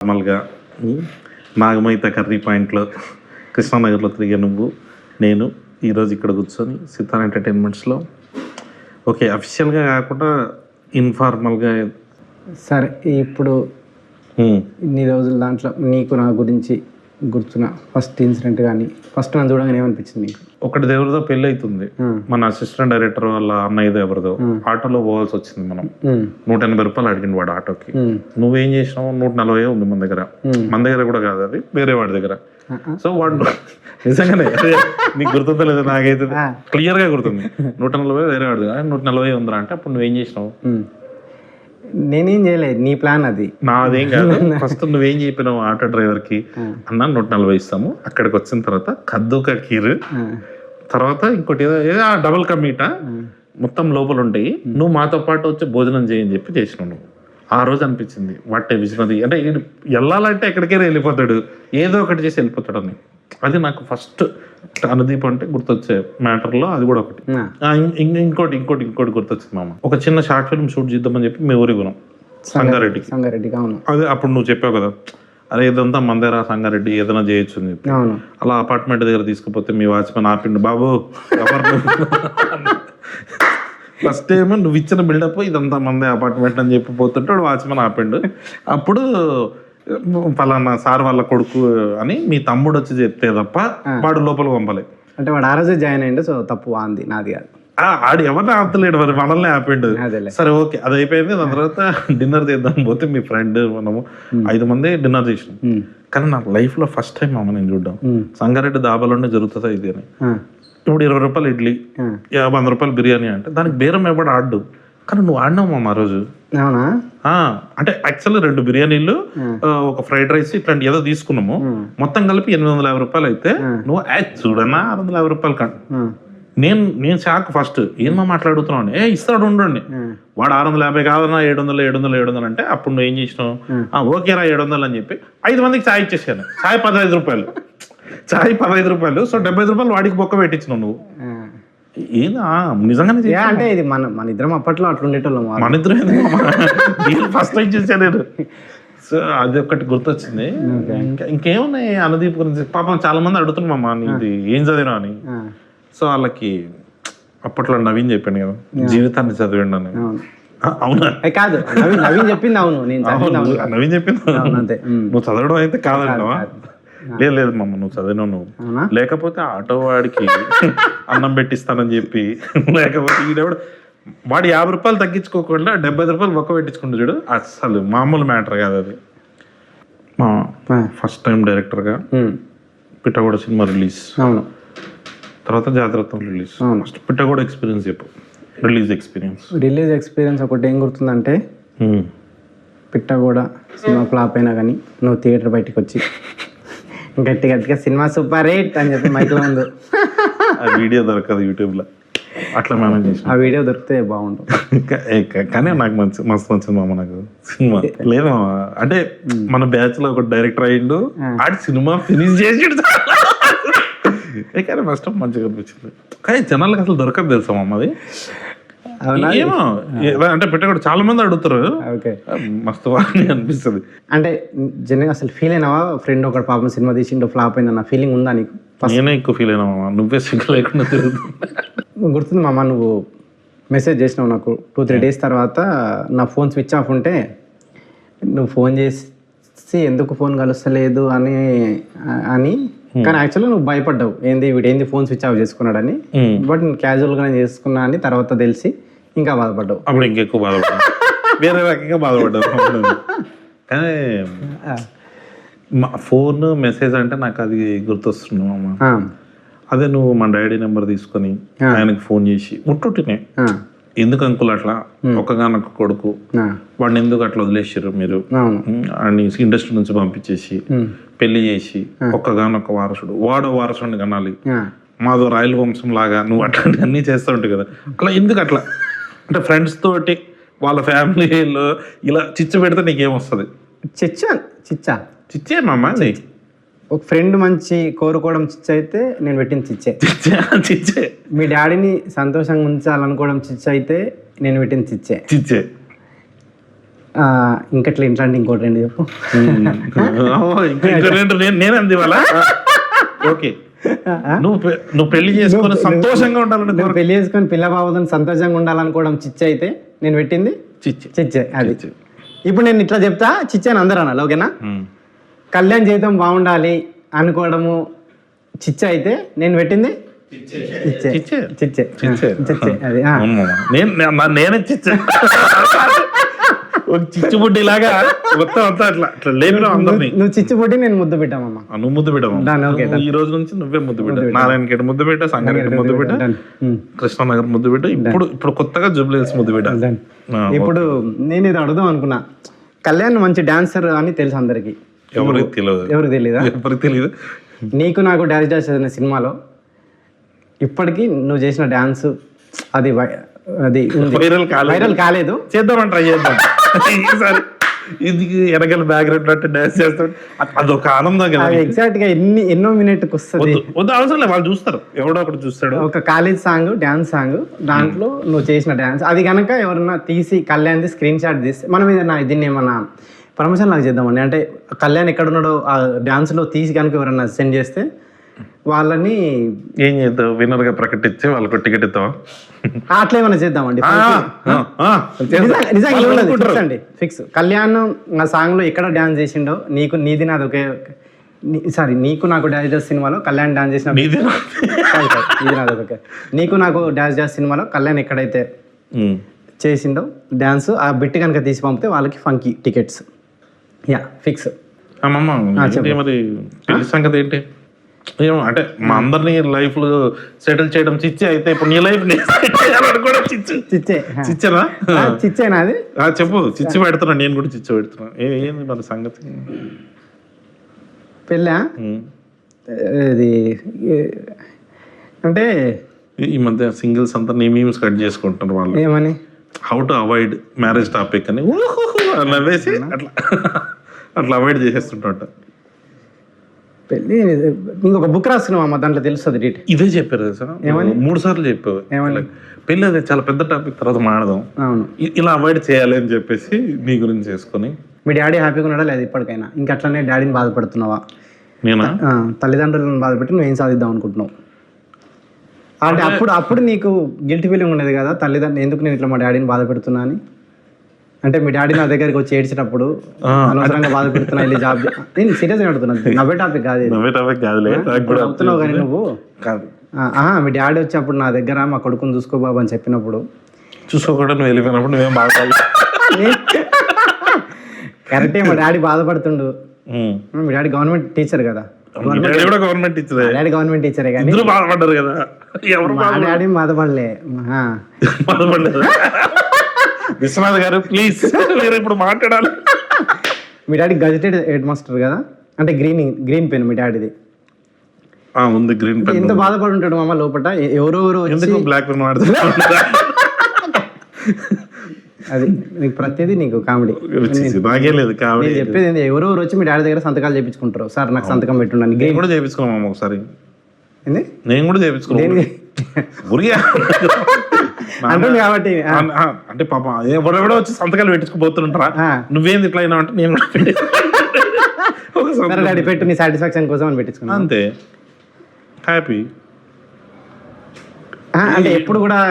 నార్మల్గా నాగమైత కర్రీ పాయింట్లో కృష్ణానగర్లో తిరిగే నువ్వు నేను ఈరోజు ఇక్కడ కూర్చొని సితార్ ఎంటర్టైన్మెంట్స్లో. ఓకే అఫిషియల్గా కాకుండా ఇన్ఫార్మల్గా సరే ఇప్పుడు ఇన్ని రోజుల దాంట్లో నీకు నా గురించి గుర్తున్న. ఫస్ట్ ఇన్సిడెంట్ కానీ ఫస్ట్ నన్ను చూడగానే ఏమనిపించింది నీకు ఒకటి దేవుడితో పెళ్ళి అవుతుంది మన అసిస్టెంట్ డైరెక్టర్ వాళ్ళ అన్నయ్యదో ఎవరిదో ఆటోలో పోవాల్సి వచ్చింది మనం. నూట ఎనభై రూపాయలు అడిగింది వాడు ఆటోకి. నువ్వేం చేసినావు? నూట నలభై ఉంది మన దగ్గర. మన దగ్గర కూడా కాదు అది వేరే వాడి దగ్గర. సో వాడు నిజంగానే నీకు గుర్తుందో లేదో నాకైతే. క్లియర్గా గుర్తుంది. నూట నలభై వేరే వాడు దగ్గర నూట నలభై ఉందిరా అంటే అప్పుడు నువ్వేం చేసినావు. నేనేం చేయలేదు నీ ప్లాన్ అది. నాదేం కాదు. ఫస్ట్ నువ్వేం చెప్పినావు ఆటో డ్రైవర్కి అన్న నూట నలభై ఇస్తాము. అక్కడికి వచ్చిన తర్వాత కద్దుక కీర్. తర్వాత ఇంకోటి ఏదో డబుల్ కమీట మొత్తం లోపల ఉంటాయి. నువ్వు మాతో పాటు వచ్చి భోజనం చేయని చెప్పి చేసినావు నువ్వు. ఆ రోజు అనిపించింది. వాటే విశ్వది అంటే వెళ్ళాలంటే ఎక్కడికైనా వెళ్ళిపోతాడు. ఏదో ఒకటి చేసి వెళ్ళిపోతాడు అని అది నాకు ఫస్ట్ అనుదీప్ అంటే గుర్తొచ్చే మ్యాటర్లో అది కూడా ఒకటి. ఇంకోటి ఇంకోటి ఇంకోటి గుర్తొచ్చింది మామ. ఒక చిన్న షార్ట్ ఫిల్మ్ షూట్ చేద్దామని చెప్పి మీ ఊరికి కొన్నాం సంగారెడ్డికి. సంగారెడ్డికి అవును. అదే అప్పుడు నువ్వు చెప్పావు కదా అరే ఇదంతా మందేరా సంగారెడ్డి ఏదైనా చేయొచ్చు అని చెప్పి. అలా అపార్ట్మెంట్ దగ్గర తీసుకుపోతే మీ వాచ్మెన్ ఆపిండు బాబు ఫస్ట్ టైం నువ్వు ఇచ్చిన బిల్డప్ ఇదంతా మందే అపార్ట్మెంట్ అని చెప్పి పోతుంటే వాచ్మెన్ ఆపిండు. అప్పుడు ఫలానా సార్ వాళ్ళ కొడుకు అని మీ తమ్ముడు వచ్చి చెప్తే తప్ప వాడు లోపల పంపలే. అంటే వాడు ఆ రోజే జాయిన్ అయ్యిండు సో తప్పు అంది నాది కాదు. ఆడు ఎవరిని ఆపలేడు మరి మనల్ని ఆపిండు. సరే ఓకే అది అయిపోయింది. దాని తర్వాత డిన్నర్ చేద్దాం పోతే మీ ఫ్రెండ్ మనము ఐదు మంది డిన్నర్ చేసినాం. కానీ నా లైఫ్లో ఫస్ట్ టైం అమ్మ నేను చూడడం. సంగారెడ్డి దాబాలోనే జరుగుతుందా ఇది అని. ఇప్పుడు ఇరవై రూపాయలు ఇడ్లీ వంద రూపాయలు బిర్యానీ అంటే దానికి బేరం ఎవడు ఆడు కానీ నువ్వు ఆడినావు ఆ రోజు. అవునా? ఆ, అంటే యాక్చువల్లీ రెండు బిర్యానీలు ఒక ఫ్రైడ్ రైస్ ఇట్లాంటి ఏదో తీసుకున్నాము. మొత్తం కలిపి ఎనిమిది వందల యాభై రూపాయలు అయితే నువ్వు "ఏ, చూడన్నా ఆరు వందల యాభై రూపాయలు కాదు. నేను నేను షాక్ ఫస్ట్ ఏమో మాట్లాడుతున్నావు ఏ ఇస్తాడు ఉండండి. వాడు ఆరు వందల యాభై కాదన్నా ఏడు వందలు ఏడు వందలు ఏడు వందలు అంటే అప్పుడు నువ్వు ఏం చేసినావు? ఓకేరా ఏడు వందలు అని చెప్పి ఐదు మందికి ఛాయ్ ఇచ్చేసాను. ఛాయ్ పదహైదు రూపాయలు. ఛాయ్ పదహైదు రూపాయలు. సో డెబ్బై రూపాయలు వాడికి బొక్క పెట్టించినావు నువ్వు. ఏదా నిజంగానే అంటే ఇది మన మన ఇద్దరం అప్పట్లో అట్లా ఉండేటోళ్ళం. మన ఇద్దరు ఫస్ట్ టైం చూసాను నేను. సో అది ఒకటి గుర్తొచ్చింది. ఇంకా ఇంకేమున్నాయి అనుదీప్ గురించి? పాపం చాలా మంది అడుగుతున్నారు మామ నీది ఏం చదివినా అని. సో వాళ్ళకి అప్పట్లో నవీన్ చెప్పాను కదా జీవితాన్ని చదివండి అని. అవును. కాదు నవీన్ చెప్పింది అవును నేను నవీన్ చెప్పింది. అంతే. నువ్వు చదవడం అయితే కాదంటావా? లేదు లేదు మమ్మ నువ్వు చదివినావు నువ్వు. లేకపోతే ఆటో వాడికి అన్నం పెట్టిస్తానని చెప్పి లేకపోతే ఈడెవడు వాడు యాభై రూపాయలు తగ్గించుకోకుండా డెబ్బై రూపాయలు ఒక్క పెట్టించుకుంటూ చూడు. అసలు మామూలు మ్యాటర్ కాదు అది. మా ఫస్ట్ టైం డైరెక్టర్గా పిట్టగోడ సినిమా రిలీజ్. అవును. తర్వాత జాగ్రత్తం రిలీజ్. అవును. ఫస్ట్ పిట్టగోడ ఎక్స్పీరియన్స్ చెప్పు. Release experience. రిలీజ్ ఎక్స్పీరియన్స్ ఒకటి ఏం గుర్తుందంటే పిట్ట కూడా సినిమా ఫ్లాప్ అయినా కానీ నువ్వు థియేటర్ బయటకు వచ్చి గట్టి గట్టిగా సినిమా సూపర్ హిట్ అని చెప్పి మైక్లో ఉంది ఆ వీడియో దొరకదు యూట్యూబ్లో అట్లా మేనేజ్ చేసిన. ఆ వీడియో దొరికితే బాగుంటుంది కానీ నాకు మంచి మస్తు నచ్చింది మామ నాకు. సినిమా. లేదు మామ. అంటే మన బ్యాచ్లో ఒక డైరెక్టర్ అయ్యిండు. ఆడి సినిమా ఫినిష్ చేసి కానీ ఫస్ట్ మంచిగా అనిపించింది. కానీ జనాలకు అసలు దొరకదు తెలుసా మామ అది? అవునా ఏమో. అంటే పెట్టకూడదు చాలా మంది అడుగుతారు. ఓకే. మస్తు అనిపిస్తుంది. అంటే జనరల్గా అసలు ఫీల్ అయినావా? ఫ్రెండ్ ఒకటి పాపం సినిమా తీసిండో ఫ్లాప్ అయిందన్న ఫీలింగ్ ఉందా నీకు? నేనే ఎక్కువ ఫీల్ అయినా నువ్వే సిగ్గు లేకుండా తిరుగుతుంది గుర్తుంది మామ నువ్వు మెసేజ్ చేసినావు నాకు టూ త్రీ డేస్ తర్వాత. నా ఫోన్ స్విచ్ ఆఫ్ ఉంటే నువ్వు ఫోన్ చేసి ఎందుకు ఫోన్ కలుస్తలేదు అని అని. కానీ యాక్చువల్గా నువ్వు భయపడ్డావు. ఏంది వీడు ఏంది ఫోన్ స్విచ్ ఆఫ్ చేసుకున్నాడని. బట్ నేను క్యాజువల్గానే చేసుకున్నా అని తర్వాత తెలిసి ఇంకా బాధపడ్డావు? అప్పుడు ఇంకెక్కువ బాధపడ్డా వేరే రకంగా బాధపడ్డాను. కానీ మా ఫోన్ మెసేజ్ అంటే నాకు అది గుర్తొస్తుంది మామ. ఆ, అదే నువ్వు మా డాడీ నెంబర్ తీసుకొని ఆయనకి ఫోన్ చేసి ముట్టుటినే ఆ, ఎందుకు అంకుల్ అట్లా? ఒక్కగానొక్క కొడుకు. వాడిని ఎందుకు అట్లా వదిలేసారు మీరు? వాడిని ఇండస్ట్రీ నుంచి పంపించేసి పెళ్ళి చేసి ఒక్కగానొక్క వారసుడు. వాడో వారసుడిని కనాలి. మాదో రాయల వంశం లాగా నువ్వు అట్లాంటి అన్ని చేస్తూ ఉంటావు కదా. అట్లా ఎందుకు అట్లా? అంటే ఫ్రెండ్స్ తోటి వాళ్ళ ఫ్యామిలీలో ఇలా చిచ్చు పెడితే నీకేమొస్తుంది? చిచ్చా చిచ్చా. చిచ్చే మామ అది. ఒక ఫ్రెండ్ మంచి కోరుకోవడం చిచ్చ అయితే నేను పెట్టిన చిచ్చే. చిచ్చే చిచ్చే. మీ డాడీని సంతోషంగా ఉంచాలనుకోవడం చిచ్చ అయితే నేను పెట్టిన చిచ్చే. చిచ్చే. ఇంకట్లా ఇట్లాంటి ఇంకోటి రెండు చెప్పు. ఇంకా రెండు నేను నేను అంది వాళ్ళ ఓకే. నువ్వు నువ్వు పెళ్ళి చేసుకొని సంతోషంగా ఉండాలని నువ్వు పెళ్ళి చేసుకొని పిల్ల బాబుదని సంతోషంగా ఉండాలనుకోవడం చిచ్చ అయితే నేను పెట్టింది? చిచ్చి. చిచ్చే అది. ఇప్పుడు నేను ఇట్లా చెప్తా చిచ్చే అని అందరూ అనాలి ఓకేనా. కళ్యాణ్ జీవితం బాగుండాలి అనుకోవడము చిచ్చ అయితే నేను పెట్టింది? చిచ్చే. చిచ్చే. చిచ్చే. అది. నేను నేనే చిచ్చు. ఒక చిచ్చుబుడ్డి లాగా మొత్తం అంతా అట్లా అట్లా లేపిన అందరినీ. నువ్వు చిచ్చు పుట్టి నేను ముద్దు పెట్టామమ్మా నువ్వు ముద్దు పెట్టావు. ఈ రోజు నుంచి నువ్వే ముద్దు పెట్టా. నారాయణగేట ముద్దు పెట్టా సంగారెడ్డి ముద్దు పెట్టా. కృష్ణనగర్ ముద్దు పెట్టా. ఇప్పుడు ఇప్పుడు కొత్తగా జూబ్లీహిల్స్ ముద్దు పెట్టా. ఇప్పుడు నేను ఇది అడుగుదాం అనుకున్నా. కళ్యాణ్ మంచి డాన్సర్ అని తెలుసు అందరికి. ఎవరికి తెలియదు ఎవరికి తెలీదా? ఎవరికి తెలియదు నీకు నాకు డాన్స్ డాన్స్ అనే సినిమాలో ఇప్పటికీ నువ్వు చేసిన డాన్స్ అది అది ఉంది. వైరల్ కాలేదు. వైరల్ కాలేదు. చేద్దామని ట్రై చేద్దాం. ఈసారి ఇది వెనకాల బ్యాక్గ్రౌండ్ అంటే డాన్స్ చేస్తాడు. అది- అదొక ఆనందం కదా ఎగ్జాక్ట్గా ఎన్ని ఎన్నో మినిట్కి వస్తుంది. వద్దు అవసరం లేదు వాళ్ళు చూస్తారు. ఎవడో ఒకటి చూస్తాడు. ఒక కాలేజ్ సాంగ్ డాన్స్ సాంగ్ దాంట్లో నువ్వు చేసిన డాన్స్ అది కనుక ఎవరన్నా తీసి కళ్యాణ్ది స్క్రీన్ షాట్ తీస్తే మనం ఏదైనా దీన్ని ఏమన్నా ప్రమోషన్ లాగా చేద్దామండి అంటే కళ్యాణ్ ఎక్కడ ఉన్నాడో ఆ డాన్స్లో తీసి కనుక ఎవరన్నా సెండ్ చేస్తే వాళ్ళని ఏం చేద్దాం? విన్నర్గా ప్రకటించి వాళ్ళకు టికెట్ ఇద్దాం అట్లా ఏమైనా చేద్దామండి. ఫిక్స్ అండి. ఫిక్స్ కళ్యాణ్ ఆ సాంగ్లో ఎక్కడ డాన్స్ చేసిండో నీకు నీది నాది ఒకే సారీ నీకు నాకు డాన్స్ చేసే సినిమాలో కళ్యాణ్ డాన్స్ చేసిన ఇది నాది నీకు నాకు డాన్స్ చేసే సినిమాలో కళ్యాణ్ ఎక్కడైతే చేసిండో డాన్స్ ఆ బిట్ కనుక తీసి పంపితే వాళ్ళకి ఫంకీ టికెట్స్ యా ఫిక్స్ మరి? సంగతి ఏంటి? ఏమో అంటే మా అందరినీ లైఫ్లో సెటిల్ చేయడం చిచ్చి అయితే ఇప్పుడు నీ లైఫ్ కూడా చిచ్చు. చిచ్చే చిచ్చనా? ఆ, చిచ్చే నాది ఆ, చెప్పు చిచ్చి పెడుతున్నా నేను కూడా చిచ్చు పెడుతున్నా. ఏ- ఏంది మరి సంగతి? పెళ్ళా. ఇది ఏ- అంటే ఈ- మధ్య సింగిల్స్ అంతా నీ మీమ్స్ కట్ చేసుకుంటున్నారు వాళ్ళు. ఏమని? How to avoid marriage topic అని. నవ్వేసి అట్లా అట్లా అవాయిడ్ చేసేస్తుంటాట పెళ్ళి ఇంకొక బుక్ రాస్తున్నావు అమ్మ దాంట్లో తెలుస్తుంది డీటెయిల్ ఇదే చెప్పారు కదా సార్? మూడు సార్లు చెప్పావు. ఏమని? పెళ్ళి అది చాలా పెద్ద టాపిక్ తర్వాత మాడదాం అవును. ఇలా అవాయిడ్ చేయాలి అని చెప్పేసి నీ గురించి చేసుకొని. మీ డాడీ హ్యాపీగా ఉన్నాడా లేదు ఇప్పటికైనా? ఇంకా అట్లనే డాడీని బాధపడుతున్నావా? నేనా? తల్లిదండ్రులను బాధపెట్టి నువ్వు ఏం సాధిద్దాం అనుకుంటున్నావు? అంటే అప్పుడు అప్పుడు నీకు గిల్టీ ఫీలింగ్ ఉండేది కదా తల్లిదండ్రులు ఎందుకు నేను ఇట్లా మా డాడీని బాధ పెడుతున్నా అని? అంటే మీ డాడీ నా దగ్గరికి వచ్చి ఏడ్చేటప్పుడు ఆ, అనవసరంగా బాధ పెడుతున్నా వెళ్ళి జాబ్ నేను సీరియస్గా అడుగుతున్నాను నవ్వే టాపిక్ కాదు. నవ్వే టాపిక్ కాదులే చెప్తున్నావు కానీ నువ్వు? కాదు. మీ డాడీ వచ్చి అప్పుడు నా దగ్గర మా కొడుకుని చూసుకో బాబు అని చెప్పినప్పుడు. చూసుకోకుండా నువ్వు వెళ్ళిపోయినప్పుడు నువ్వేం బాగా కరెక్టే మా డాడీ బాధపడుతుండు. మీ డాడీ గవర్నమెంట్ టీచర్ కదా. గవర్నమెంట్ డాడీ గవర్నమెంట్ టీచరే కానీ ఇద్దరు బాధపడ్డారు కదా. ఎవరు మా డాడీ బాధపడలే. ఆ. విశ్వనాథ్ గారు ప్లీజ్ మీరు ఇప్పుడు మాట్లాడాలి. మీ డాడీ గజెటెడ్ హెడ్ మాస్టర్ కదా? అంటే గ్రీన్ గ్రీన్ పెన్ మీ డాడీది. ఉంది గ్రీన్ పెన్. ఎంత బాధపడి ఉంటాడు మామ లోపల? ఎ- ఎవరెవరు వచ్చి ఎందుకు బ్లాక్ పెన్ వాడుతున్నా అది నీకు ప్రతిదీ నీకు కామెడీ. నాకే లేదు కామెడీ. చెప్పేది ఏంది, ఎవరెవరు వచ్చి మీ డాడీ దగ్గర సంతకాలు చేయించుకుంటారు సార్ నాకు సంతకం పెట్టుండని నేను కూడా చేయించుకున్నాం ఒకసారి. ఏంది? నేను కూడా చేయించుకున్నాను అంటుంది కాబట్టి అంటే పాప ఎవరెవడో వచ్చి సంతకాలు పెట్టుకుపోతుంటారా ఆ. నువ్వేంది ఇట్లా అయినా అంటే నేను కూడా పెట్టు నీ సాటిస్ఫాక్షన్ కోసం అని పెట్టించుకున్నాను. అంతే. హ్యాపీ. అంటే ఎప్పుడు కూడా